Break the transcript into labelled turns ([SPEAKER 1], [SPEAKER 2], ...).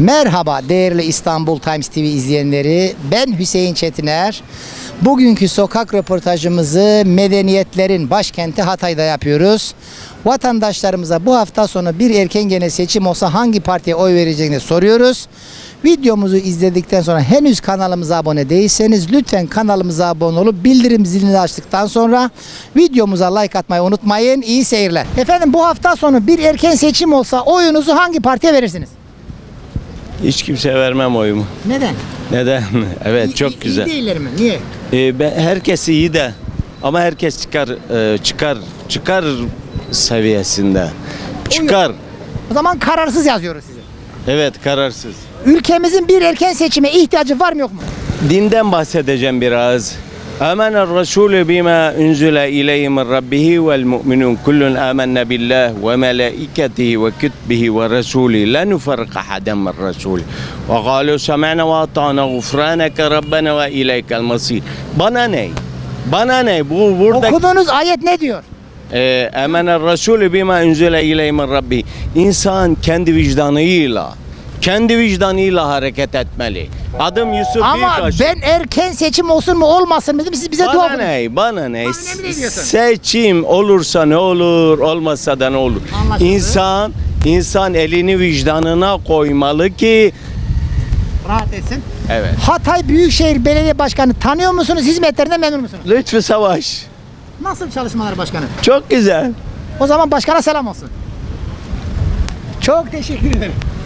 [SPEAKER 1] Merhaba değerli İstanbul Times TV izleyenleri. Ben Hüseyin Çetiner. Bugünkü sokak röportajımızı medeniyetlerin başkenti Hatay'da yapıyoruz. Vatandaşlarımıza bu hafta sonu bir erken gene seçim olsa hangi partiye oy vereceğini soruyoruz. Videomuzu izledikten sonra henüz kanalımıza abone değilseniz lütfen kanalımıza abone olup bildirim zilini açtıktan sonra videomuza like atmayı unutmayın. İyi seyirler. Efendim bu hafta sonu bir erken seçim olsa oyunuzu hangi partiye verirsiniz?
[SPEAKER 2] Hiç kimseye vermem oyumu.
[SPEAKER 1] Neden?
[SPEAKER 2] Neden? evet
[SPEAKER 1] İyi-
[SPEAKER 2] çok
[SPEAKER 1] iyi-
[SPEAKER 2] güzel.
[SPEAKER 1] İyi değiller mi? Niye?
[SPEAKER 2] Ee, ben, herkes iyi de ama herkes çıkar e, çıkar çıkar seviyesinde. Çıkar.
[SPEAKER 1] O zaman kararsız yazıyoruz size.
[SPEAKER 2] Evet kararsız.
[SPEAKER 1] Ülkemizin bir erken seçime ihtiyacı var mı yok mu?
[SPEAKER 2] Dinden bahsedeceğim biraz. آمن الرسول بما أنزل إليه من ربه والمؤمنون كل آمن بالله وملائكته وكتبه ورسوله لا نفرق أحدا من رسوله وقالوا سمعنا وأطعنا غفرانك ربنا وإليك المصير Bana ne? Bana ne? Bu burada
[SPEAKER 1] Okuduğunuz ayet ne diyor?
[SPEAKER 2] e, Emen Resulü bima unzile ileyhi min rabbi. İnsan kendi vicdanıyla kendi vicdanıyla hareket etmeli. Adım Yusuf
[SPEAKER 1] Ama
[SPEAKER 2] Büyükbaş.
[SPEAKER 1] ben erken seçim olsun mu olmasın mı dedim siz bize dua
[SPEAKER 2] Bana
[SPEAKER 1] okudunuz.
[SPEAKER 2] ne? Bana ne?
[SPEAKER 1] Ne?
[SPEAKER 2] Seçim olursa ne olur, olmazsa da ne olur?
[SPEAKER 1] Anlaşıldı.
[SPEAKER 2] İnsan insan elini vicdanına koymalı ki
[SPEAKER 1] Rahat etsin.
[SPEAKER 2] evet.
[SPEAKER 1] Hatay Büyükşehir Belediye Başkanı tanıyor musunuz? Hizmetlerinden memnun musunuz?
[SPEAKER 2] Lütfü Savaş.
[SPEAKER 1] Nasıl çalışmalar başkanı?
[SPEAKER 2] Çok güzel.
[SPEAKER 1] O zaman başkana selam olsun. Çok teşekkür ederim.